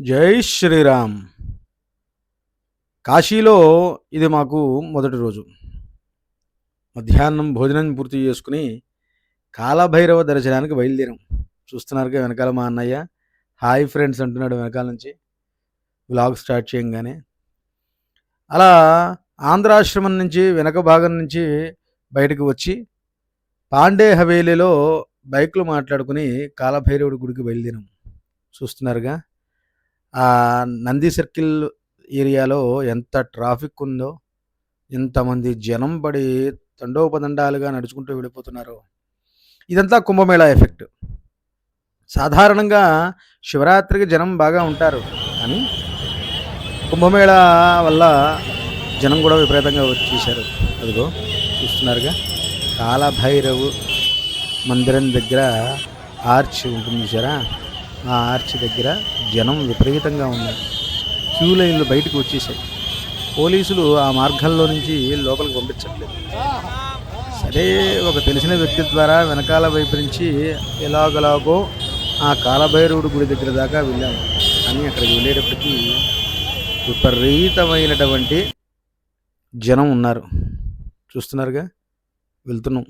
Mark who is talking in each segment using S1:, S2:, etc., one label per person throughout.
S1: జై శ్రీరామ్. కాశీలో ఇది మాకు మొదటి రోజు. మధ్యాహ్నం భోజనం పూర్తి చేసుకుని కాలభైరవ దర్శనానికి బయలుదేరాం. చూస్తున్నారుగా వెనకాల మా అన్నయ్య. హాయ్ ఫ్రెండ్స్ అంటున్నాడు వెనకాల నుంచి. బ్లాగ్ స్టార్ట్ చేయంగానే. అలా ఆంధ్రాశ్రమం నుంచి వెనక భాగం నుంచి బయటకు వచ్చి పాండే హవేలీలో బైక్లు మాట్లాడుకుని కాలభైరవుడి గుడికి బయలుదేరాం. చూస్తున్నారుగా? నంది సర్కిల్ ఏరియాలో ఎంత ట్రాఫిక్ ఉందో ఎంతమంది జనం పడి తండోపదండాలుగా నడుచుకుంటూ వెళ్ళిపోతున్నారు. ఇదంతా కుంభమేళా ఎఫెక్ట్. సాధారణంగా శివరాత్రికి జనం బాగా ఉంటారు కానీ కుంభమేళా వల్ల జనం కూడా విపరీతంగా వచ్చేసారు అదిగో చూస్తున్నారుగా కాలభైరవు మందిరం దగ్గర ఆర్చ్ ఉంటుంది చూసారా? ఆ ఆర్చ్ దగ్గర జనం విపరీతంగా ఉన్నారు. క్యూ లైన్లు బయటకు వచ్చేసాయి. పోలీసులు ఆ మార్గంలో నుంచి లోపలికి పంపించట్లేదు. సరే ఒక తెలిసిన వ్యక్తి ద్వారా వెనకాల వైపు నుంచి ఎలాగలాగో ఆ కాలభైరవుడు గుడి దగ్గర దాకా వెళ్ళాము కానీ అక్కడికి వెళ్ళేటప్పటికీ విపరీతమైనటువంటి జనం ఉన్నారు. చూస్తున్నారుగా? వెళ్తున్నాం.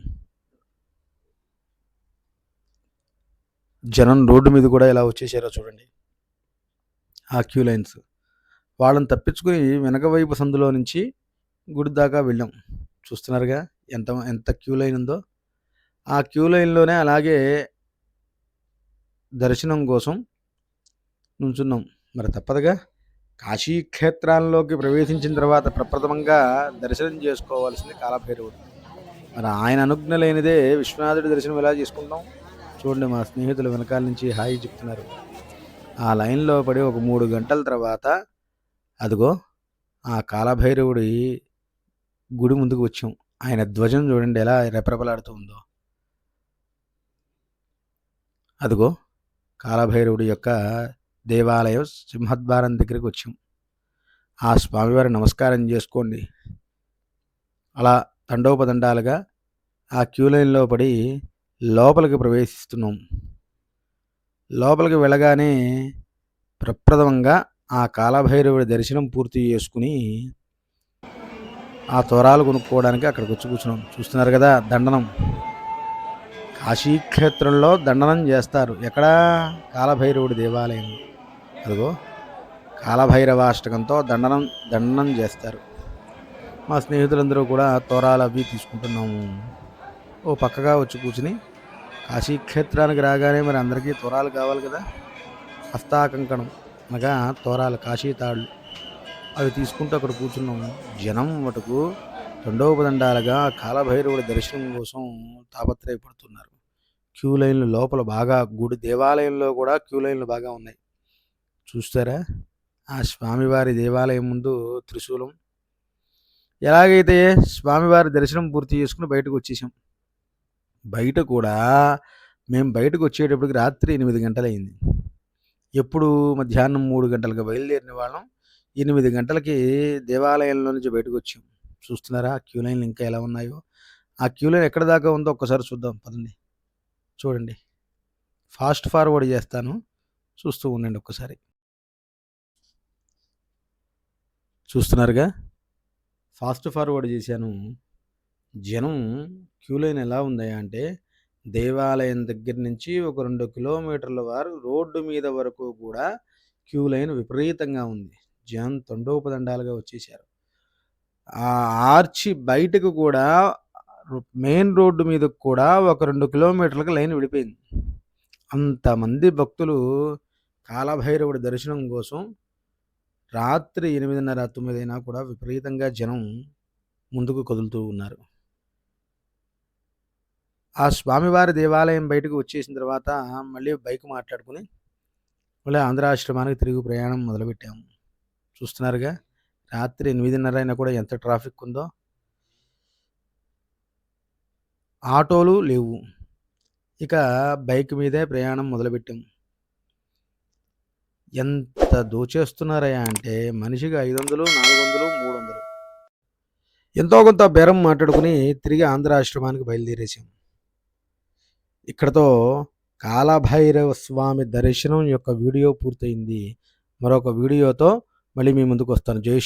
S1: జనం రోడ్డు మీద కూడా ఎలా వచ్చేసారో చూడండి. ఆ క్యూ లైన్స్. వాళ్ళని తప్పించుకుని వెనక వైపు సందులో నుంచి గుడి దాకా వెళ్ళాం. చూస్తున్నారుగా ఎంత ఎంత క్యూ లైన్ ఉందో. ఆ క్యూ లైన్లోనే అలాగే దర్శనం కోసం నుంచున్నాం. మరి తప్పదుగా. కాశీ క్షేత్రాల్లోకి ప్రవేశించిన తర్వాత ప్రప్రథమంగా దర్శనం చేసుకోవాల్సింది కాలభైరవుడు. మరి ఆయన అనుజ్ఞ లేనిదే విశ్వనాథుడి దర్శనం ఎలా చేసుకుంటాం? చూడండి మా స్నేహితులు వెనకాల నుంచి హాయి చెప్తున్నారు. ఆ లైన్లో పడి ఒక మూడు గంటల తర్వాత అదిగో ఆ కాలభైరవుడి గుడి ముందుకు వచ్చాం. ఆయన ధ్వజం చూడండి ఎలా రెపరెపలాడుతూ ఉందో. అదిగో కాలభైరవుడి యొక్క దేవాలయం సింహద్వారం దగ్గరికి వచ్చాం. ఆ స్వామివారి నమస్కారం చేసుకోండి. అలా తండోపదండాలుగా ఆ క్యూ లైన్లో పడి లోపలికి ప్రవేశిస్తున్నాం. లోపలికి వెళ్ళగానే ప్రప్రథమంగా ఆ కాలభైరవుడి దర్శనం పూర్తి చేసుకుని ఆ తోరాలు కొనుక్కోవడానికి అక్కడికి వచ్చి కూర్చున్నాం. చూస్తున్నారు కదా దండనం. కాశీక్షేత్రంలో దండనం చేస్తారు. ఎక్కడ? కాలభైరవుడి దేవాలయం. అదిగో కాలభైరవాష్టకంతో దండనం దండనం చేస్తారు. మా స్నేహితులందరూ కూడా తోరాలు అవి తీసుకుంటున్నాము. ఓ పక్కగా వచ్చి కూర్చుని కాశీక్షేత్రానికి రాగానే మరి అందరికీ తోరాలు కావాలి కదా? హస్తాకంకణం అనగా తోరాలు కాశీ తాళ్ళు అవి తీసుకుంటూ అక్కడ కూర్చున్నాం. జనం మటుకు దండోపదండాలుగా కాలభైరవుడి దర్శనం కోసం తాపత్రయపడుతున్నారు. క్యూ లైన్లు లోపల బాగా గుడి దేవాలయంలో కూడా క్యూ లైన్లు బాగా ఉన్నాయి. చూస్తారా? ఆ స్వామివారి దేవాలయం ముందు త్రిశూలం. ఎలాగైతే స్వామివారి దర్శనం పూర్తి చేసుకుని బయటకు వచ్చేసాం. బయట కూడా మేము బయటకు వచ్చేటప్పటికి రాత్రి ఎనిమిది గంటలైంది ఎప్పుడు మధ్యాహ్నం మూడు గంటలకు బయలుదేరిన వాళ్ళం. ఎనిమిది గంటలకి దేవాలయంలో నుంచి బయటకు వచ్చాం చూస్తున్నారా? ఆ క్యూ లైన్లు ఇంకా ఎలా ఉన్నాయో? ఆ క్యూ లైన్ ఎక్కడ దాకా ఉందో ఒక్కసారి చూద్దాం. పదండి. చూడండి. ఫాస్ట్ ఫార్వర్డ్ చేస్తాను. చూస్తూ ఉండండి ఒక్కసారి. చూస్తున్నారుగా? ఫాస్ట్ ఫార్వర్డ్ చేశాను. జనం క్యూ లైన్ ఎలా ఉంది అంటే దేవాలయం దగ్గర నుంచి ఒక రెండు కిలోమీటర్ల వారు రోడ్డు మీద వరకు కూడా క్యూ లైన్ విపరీతంగా ఉంది. జనం తండోపదండాలుగా వచ్చేసారు. ఆ ఆర్చి బయటకు కూడా మెయిన్ రోడ్డు మీద కూడా ఒక రెండు కిలోమీటర్లకు లైన్ విడిపోయింది. అంతమంది భక్తులు కాలభైరవుడి దర్శనం కోసం రాత్రి ఎనిమిదిన్నర తొమ్మిది అయినా కూడా విపరీతంగా జనం ముందుకు కదులుతూ ఉన్నారు. ఆ స్వామివారి దేవాలయం బయటకు వచ్చేసిన తర్వాత మళ్ళీ బైక్ మాట్లాడుకుని మళ్ళీ ఆంధ్ర ఆశ్రమానికి తిరిగి ప్రయాణం మొదలుపెట్టాము. చూస్తున్నారుగా రాత్రి ఎనిమిదిన్నర అయినా కూడా ఎంత ట్రాఫిక్ ఉందో. ఆటోలు లేవు. ఇక బైక్ మీదే ప్రయాణం మొదలుపెట్టాం. ఎంత దోచేస్తున్నారయ్యా అంటే మనిషికి ఐదు వందలు నాలుగు వందలు మూడు వందలు ఎంతో కొంత బేరం మాట్లాడుకుని తిరిగి ఆంధ్ర ఆశ్రమానికి బయలుదేరేసాం ఇక్కడతో కాలభైరవ స్వామి దర్శనం యొక్క వీడియో పూర్తయింది. మరొక వీడియోతో మళ్ళీ మీ ముందుకు వస్తాను. జై